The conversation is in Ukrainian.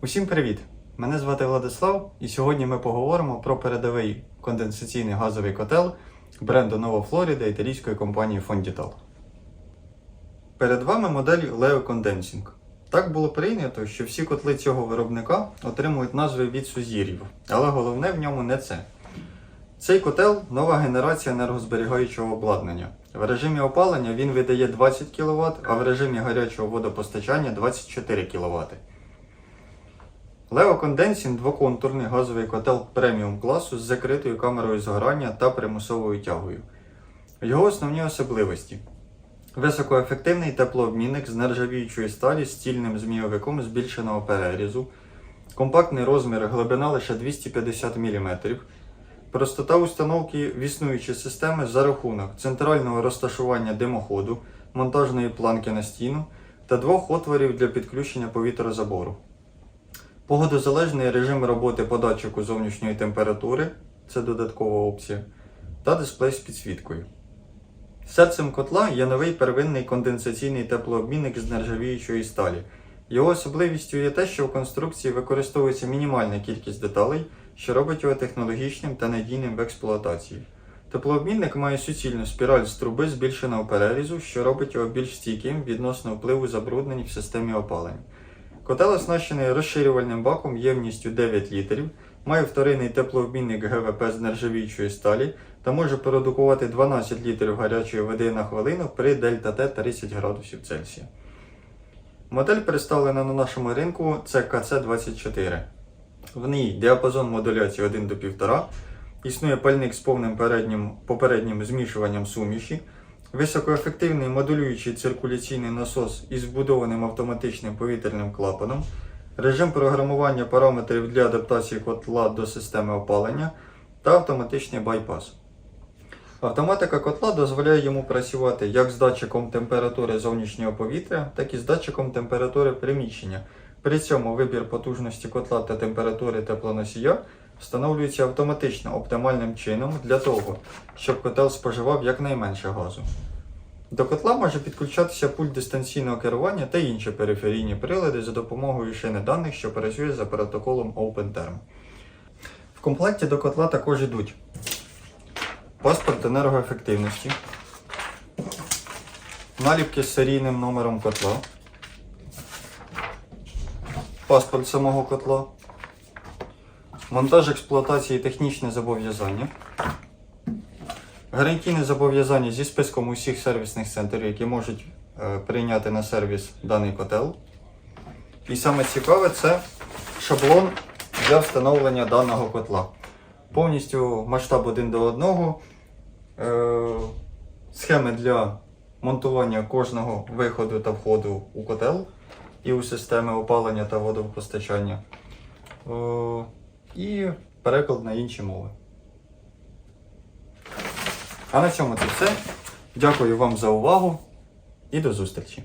Усім привіт! Мене звати Владислав, і сьогодні ми поговоримо про передовий конденсаційний газовий котел бренду Nova Florida італійської компанії Fondital. Перед вами модель Leo Condensing. Так було прийнято, що всі котли цього виробника отримують назви від сузір'їв, але головне в ньому не це. Цей котел нова генерація енергозберігаючого обладнання. В режимі опалення він видає 20 кВт, а в режимі гарячого водопостачання 24 кВт. Leo Condensing двоконтурний газовий котел преміум класу з закритою камерою згорання та примусовою тягою. Його основні особливості: високоефективний теплообмінник з нержавіючої сталі з стільним змійовиком збільшеного перерізу, компактний розмір глибина лише 250 мм, простота установки в існуючі системи за рахунок центрального розташування димоходу, монтажної планки на стіну та двох отворів для підключення повітрозабору. Погодозалежний режим роботи по датчику зовнішньої температури це додаткова опція, та дисплей з підсвіткою. Серцем котла є новий первинний конденсаційний теплообмінник з нержавіючої сталі. Його особливістю є те, що в конструкції використовується мінімальна кількість деталей, що робить його технологічним та надійним в експлуатації. Теплообмінник має суцільну спіраль з труби збільшеного перерізу, що робить його більш стійким відносно впливу забруднень в системі опалення. Котел оснащений розширювальним баком ємністю 9 літрів, має вторинний теплообмінник ГВП з нержавіючої сталі та може продукувати 12 літрів гарячої води на хвилину при дельта Т 30 градусів Цельсія. Модель представлена на нашому ринку це КЦ24. В ній діапазон модуляції 1 до 1,5, існує пальник з повним переднім, попереднім змішуванням суміші, Високоефективний модулюючий циркуляційний насос із вбудованим автоматичним повітряним клапаном, режим програмування параметрів для адаптації котла до системи опалення та автоматичний байпас. Автоматика котла дозволяє йому працювати як з датчиком температури зовнішнього повітря, так і з датчиком температури приміщення. При цьому вибір потужності котла та температури теплоносія встановлюється автоматично оптимальним чином для того, щоб котел споживав якнайменше газу. До котла може підключатися пульт дистанційного керування та інші периферійні прилади за допомогою шини даних, що працює за протоколом OpenTerm. В комплекті до котла також йдуть паспорт енергоефективності, наліпки з серійним номером котла, паспорт самого котла, монтаж експлуатації технічне зобов'язання. Гарантійне зобов'язання зі списком усіх сервісних центрів, які можуть е, прийняти на сервіс даний котел. І саме цікаве це шаблон для встановлення даного котла. Повністю масштаб 1 до 1, е, схеми для монтування кожного виходу та входу у котел і у системи опалення та водопостачання. І переклад на інші мови. А на цьому це все. Дякую вам за увагу і до зустрічі!